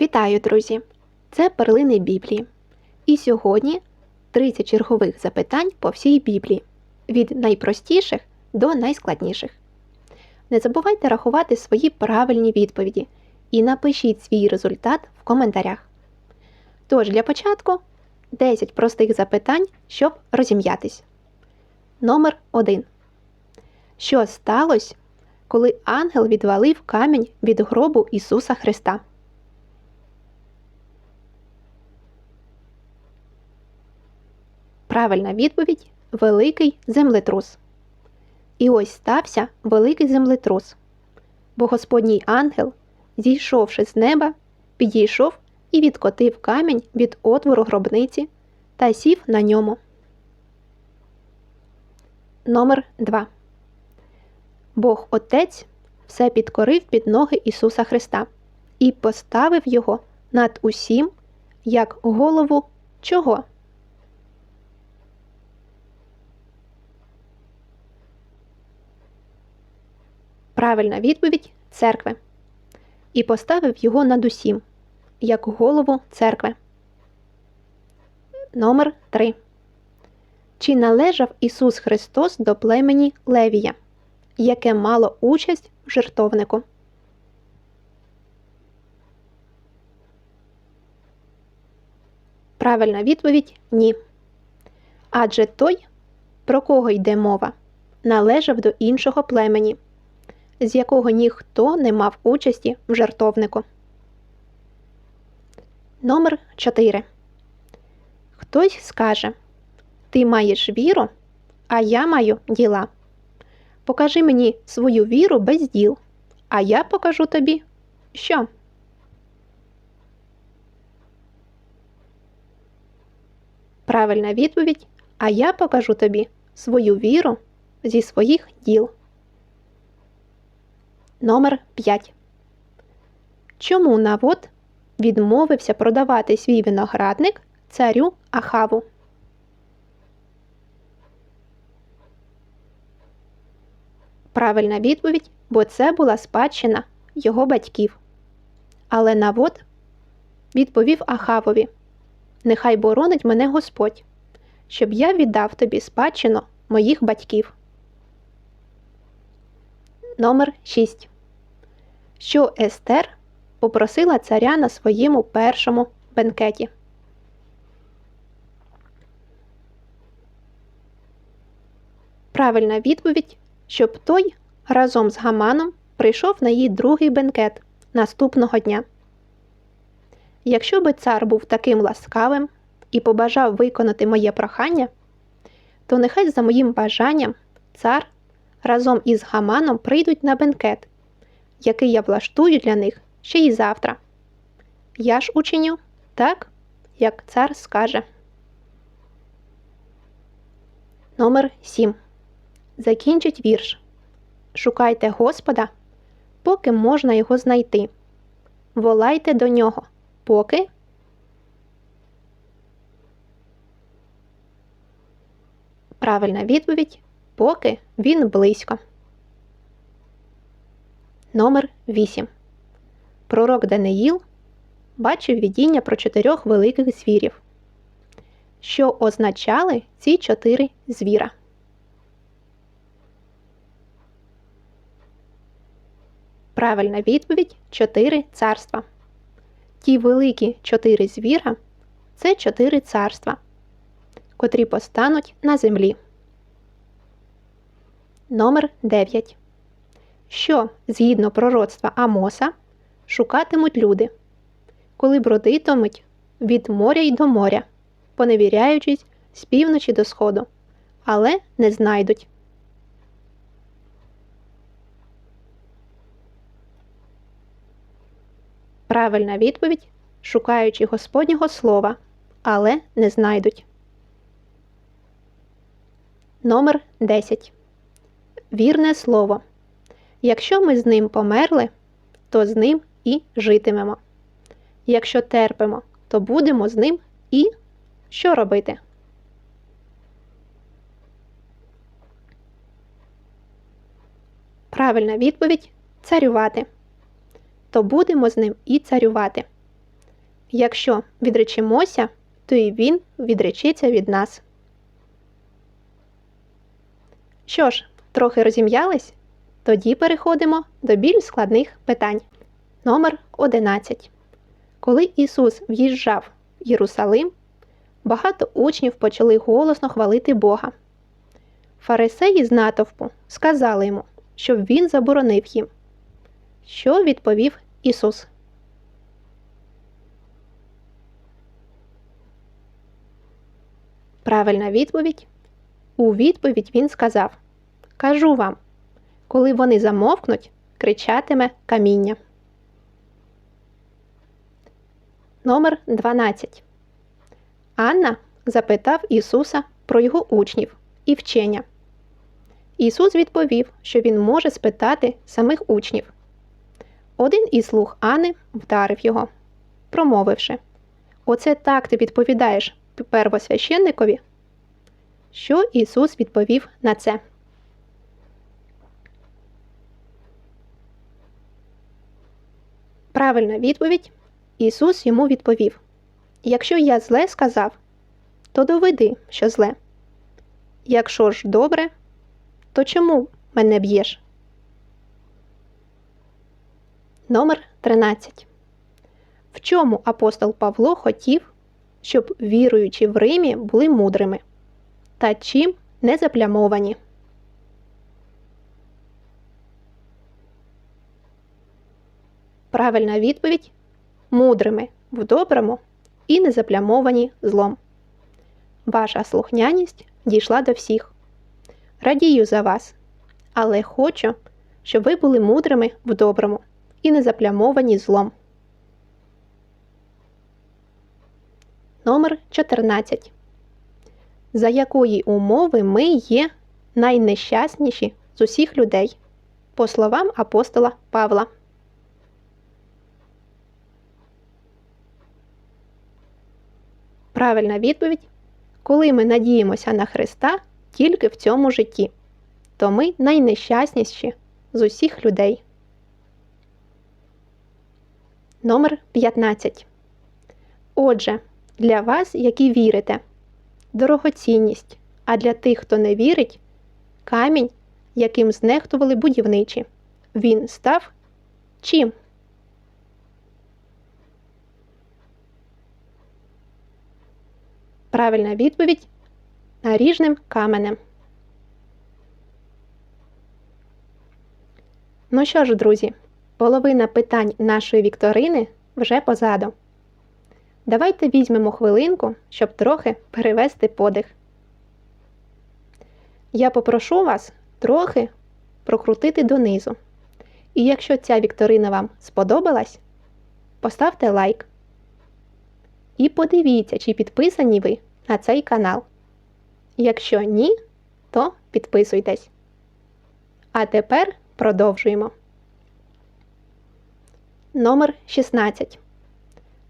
Вітаю, друзі! Це перлини Біблії. І сьогодні 30 чергових запитань по всій Біблії від найпростіших до найскладніших. Не забувайте рахувати свої правильні відповіді і напишіть свій результат в коментарях. Тож для початку 10 простих запитань, щоб розім'ятись. Номер 1. Що сталося, коли ангел відвалив камінь від гробу Ісуса Христа? Правильна відповідь великий землетрус. І ось стався великий землетрус. Бо Господній ангел, зійшовши з неба, підійшов і відкотив камінь від отвору гробниці та сів на ньому. Номер 2. Бог Отець все підкорив під ноги Ісуса Христа і поставив його над усім, як голову чого? Правильна відповідь церкви. І поставив його над усім, як голову церкви. Номер 3. Чи належав Ісус Христос до племені Левія, яке мало участь в жертовнику? Правильна відповідь ні. Адже той, про кого йде мова, належав до іншого племені з якого ніхто не мав участі в жартовнику. Номер 4. Хтось скаже Ти маєш віру, а я маю діла. Покажи мені свою віру без діл, а я покажу тобі що. Правильна відповідь, а я покажу тобі свою віру зі своїх діл. Номер 5. Чому Навод відмовився продавати свій виноградник царю Ахаву? Правильна відповідь, бо це була спадщина його батьків. Але Навод відповів Ахавові Нехай боронить мене Господь, щоб я віддав тобі спадщину моїх батьків. Номер 6 що Естер попросила царя на своєму першому бенкеті. Правильна відповідь, щоб той разом з Гаманом прийшов на її другий бенкет наступного дня. Якщо би цар був таким ласкавим і побажав виконати моє прохання, то нехай за моїм бажанням цар разом із Гаманом прийдуть на бенкет який я влаштую для них ще й завтра. Я ж учиню так, як цар скаже. Номер 7. Закінчить вірш. Шукайте Господа, поки можна його знайти. Волайте до нього, поки. Правильна відповідь поки він близько. Номер 8 Пророк Даниїл бачив видіння про чотирьох великих звірів, що означали ці чотири звіра. Правильна відповідь чотири царства. Ті великі чотири звіра це чотири царства, котрі постануть на землі. Номер 9 що, згідно пророцтва Амоса, шукатимуть люди, коли бродитимуть від моря й до моря, поневіряючись з півночі до сходу, але не знайдуть. Правильна відповідь шукаючи Господнього слова, але не знайдуть. Номер 10. Вірне слово. Якщо ми з ним померли, то з ним і житимемо. Якщо терпимо, то будемо з ним і що робити? Правильна відповідь царювати. То будемо з ним і царювати. Якщо відречемося, то і Він відречеться від нас. Що ж, трохи розім'ялись? Тоді переходимо до більш складних питань. Номер 11. Коли Ісус в'їжджав в Єрусалим, багато учнів почали голосно хвалити Бога. Фарисеї з натовпу сказали йому, щоб він заборонив їм. Що відповів Ісус? Правильна відповідь. У відповідь він сказав Кажу вам, коли вони замовкнуть, кричатиме каміння. Номер 12. Анна запитав Ісуса про його учнів і вчення. Ісус відповів, що він може спитати самих учнів. Один із слуг Анни вдарив його, промовивши Оце так ти відповідаєш первосвященникові? Що Ісус відповів на це? Правильна відповідь Ісус йому відповів Якщо я зле сказав, то доведи, що зле. Якщо ж добре, то чому мене б'єш? Номер 13. В чому апостол Павло хотів, щоб віруючі в Римі були мудрими та чим не заплямовані? Правильна відповідь мудрими в доброму і не заплямовані злом. Ваша слухняність дійшла до всіх. Радію за вас, але хочу, щоб ви були мудрими в доброму і не заплямовані злом. Номер 14. За якої умови ми є найнещасніші з усіх людей? По словам апостола Павла. Правильна відповідь коли ми надіємося на Христа тільки в цьому житті, то ми найнещасніші з усіх людей. Номер 15. Отже, для вас, які вірите, дорогоцінність, а для тих, хто не вірить, камінь, яким знехтували будівничі. Він став чим? Правильна відповідь наріжним каменем. Ну що ж, друзі, половина питань нашої вікторини вже позаду. Давайте візьмемо хвилинку, щоб трохи перевести подих. Я попрошу вас трохи прокрутити донизу. І якщо ця вікторина вам сподобалась, поставте лайк. І подивіться, чи підписані ви на цей канал. Якщо ні, то підписуйтесь. А тепер продовжуємо. Номер 16.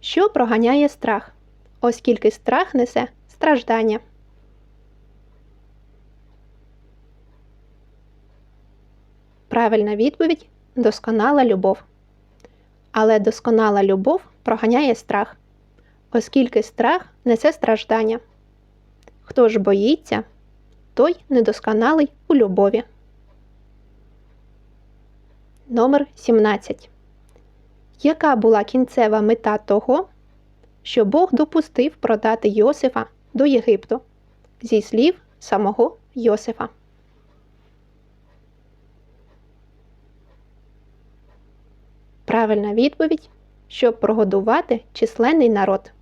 Що проганяє страх, оскільки страх несе страждання. Правильна відповідь досконала любов. Але досконала любов проганяє страх оскільки страх несе страждання. Хто ж боїться, той недосконалий у любові. Номер 17. Яка була кінцева мета того, що Бог допустив продати Йосифа до Єгипту зі слів самого Йосифа? Правильна відповідь, щоб прогодувати численний народ.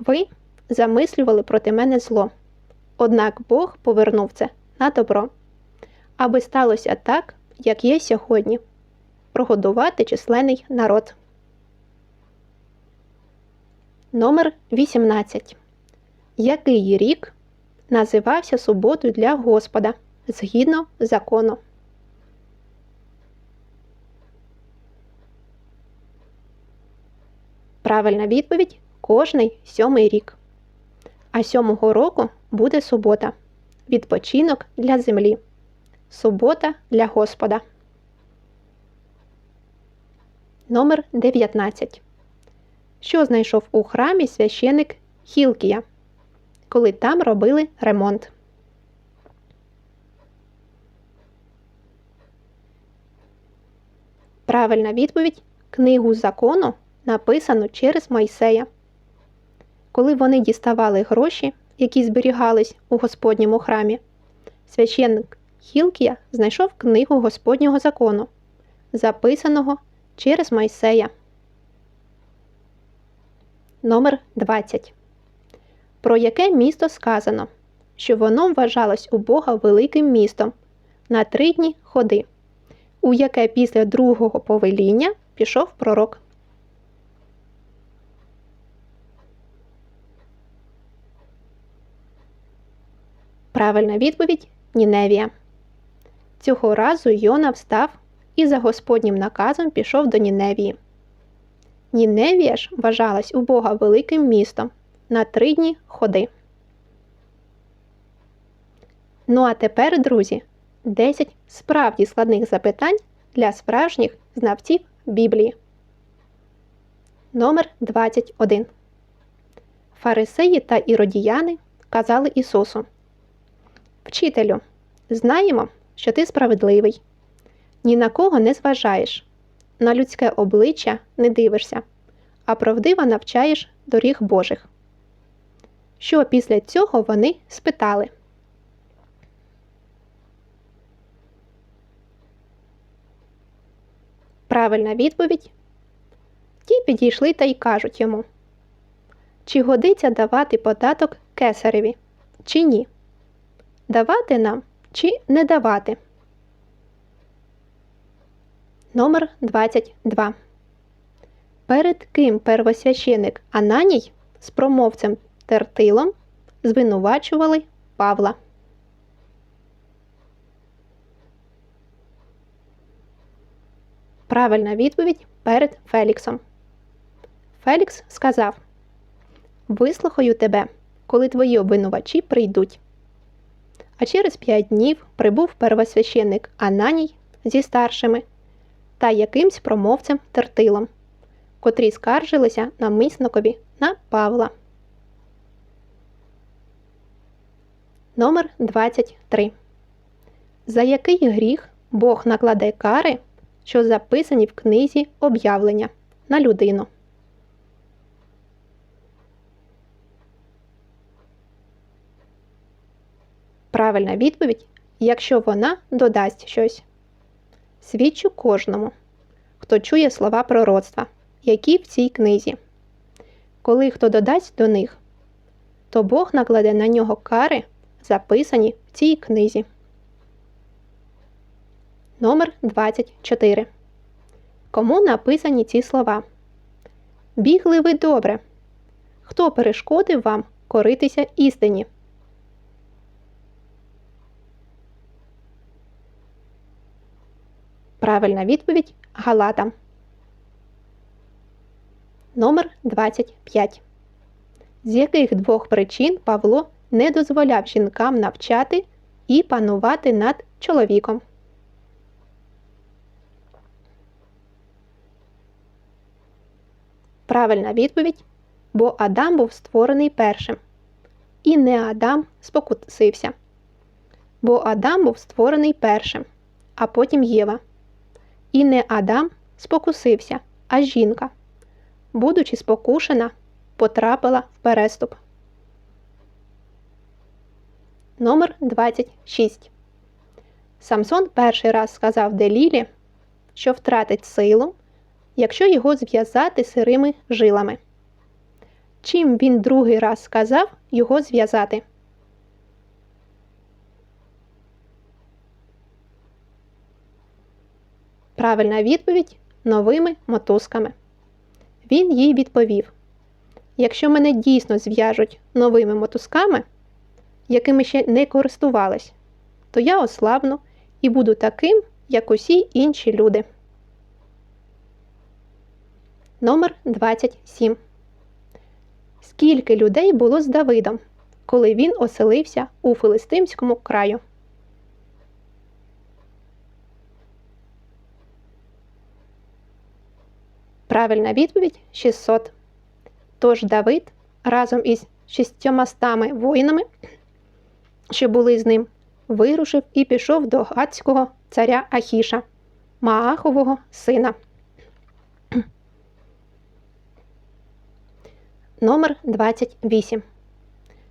Ви замислювали проти мене зло, однак Бог повернув це на добро, аби сталося так, як є сьогодні прогодувати численний народ. Номер 18. Який рік називався суботою для Господа згідно закону? Правильна відповідь кожний сьомий рік. А сьомого року буде субота. Відпочинок для землі. Субота для Господа. Номер 19. що знайшов у храмі священик Хілкія, коли там робили ремонт. Правильна відповідь книгу закону написано через Мойсея. Коли вони діставали гроші, які зберігались у Господньому храмі, священник Хілкія знайшов книгу Господнього закону, записаного через Мойсея. Номер 20. Про яке місто сказано, що воно вважалось у Бога великим містом на три дні ходи, у яке після другого повеління пішов пророк. Правильна відповідь Ніневія. Цього разу Йона встав і за Господнім наказом пішов до Ніневії. Ніневія ж вважалась у Бога великим містом на три дні ходи. Ну а тепер, друзі, 10 справді складних запитань для справжніх знавців Біблії. Номер 21. Фарисеї та іродіяни казали Ісусу. Вчителю, знаємо, що ти справедливий, ні на кого не зважаєш, на людське обличчя не дивишся, а правдиво навчаєш доріг Божих. Що після цього вони спитали? Правильна відповідь. Ті підійшли та й кажуть йому, чи годиться давати податок кесареві, чи ні? Давати нам чи не давати? Номер 22. Перед ким первосвященик Ананій з промовцем Тертилом звинувачували Павла. Правильна відповідь перед Феліксом. Фелікс сказав: Вислухаю тебе, коли твої обвинувачі прийдуть. А через п'ять днів прибув первосвященник Ананій зі старшими та якимсь промовцем Тертилом, котрі скаржилися намисникові на Павла. Номер 23. За який гріх Бог накладе кари, що записані в книзі об'явлення на людину? Правильна відповідь, якщо вона додасть щось. Свідчу кожному, хто чує слова пророцтва, які в цій книзі. Коли хто додасть до них, то Бог накладе на нього кари, записані в цій книзі. Номер 24. Кому написані ці слова? Бігли ви добре. Хто перешкодив вам коритися істині? Правильна відповідь Галата. Номер 25. З яких двох причин Павло не дозволяв жінкам навчати і панувати над чоловіком? Правильна відповідь. Бо Адам був створений першим. І не Адам спокусився. Бо Адам був створений першим, а потім Єва. І не Адам спокусився, а жінка, будучи спокушена, потрапила в переступ. Номер 26. Самсон перший раз сказав Делілі, що втратить силу, якщо його зв'язати сирими жилами. Чим він другий раз сказав його зв'язати? Правильна відповідь новими мотузками. Він їй відповів: Якщо мене дійсно зв'яжуть новими мотузками, якими ще не користувалась, то я ослабну і буду таким, як усі інші люди. Номер 27. Скільки людей було з Давидом, коли він оселився у Филистимському краю? Правильна відповідь 600. Тож Давид разом із шістьомастами воїнами, що були з ним, вирушив і пішов до гацького царя Ахіша, Маахового сина. Номер 28.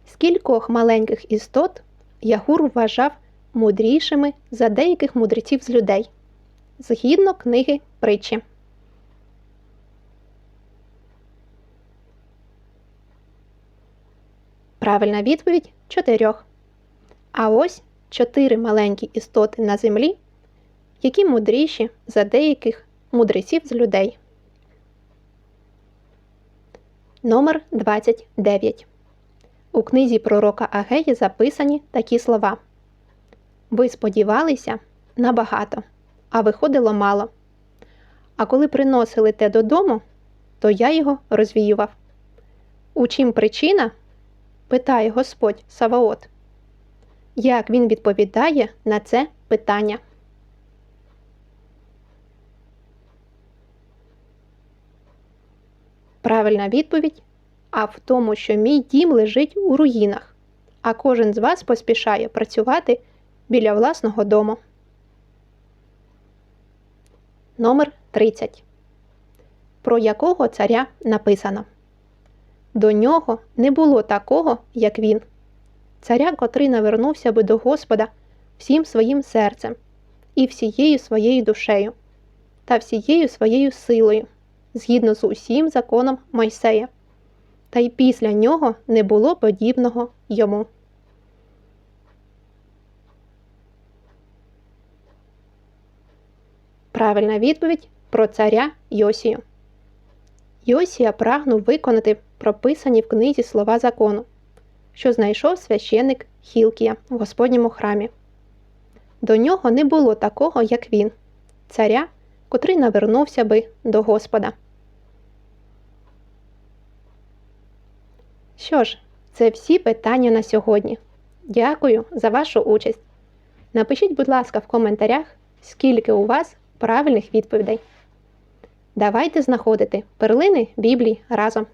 Скількох маленьких істот Ягур вважав мудрішими за деяких мудреців з людей. Згідно книги притчі. Правильна відповідь чотирьох. А ось чотири маленькі істоти на землі, які мудріші за деяких мудреців з людей. Номер 29. У книзі пророка Агеї записані такі слова. Ви сподівалися на багато, а виходило мало. А коли приносили те додому, то я його розвіював. У чим причина? Питає Господь Саваот. Як він відповідає на це питання? Правильна відповідь а в тому, що мій дім лежить у руїнах, а кожен з вас поспішає працювати біля власного дому. Номер 30. Про якого царя написано? До нього не було такого, як він. Царя, котрий навернувся би до Господа всім своїм серцем і всією своєю душею та всією своєю силою, згідно з усім законом Мойсея та й після нього не було подібного йому. Правильна відповідь про царя Йосію. Йосія прагнув виконати прописані в книзі слова закону, що знайшов священик Хілкія в Господньому храмі. До нього не було такого, як він, царя, котрий навернувся би до Господа. Що ж, це всі питання на сьогодні. Дякую за вашу участь. Напишіть, будь ласка, в коментарях, скільки у вас правильних відповідей. Давайте знаходити перлини Біблії разом.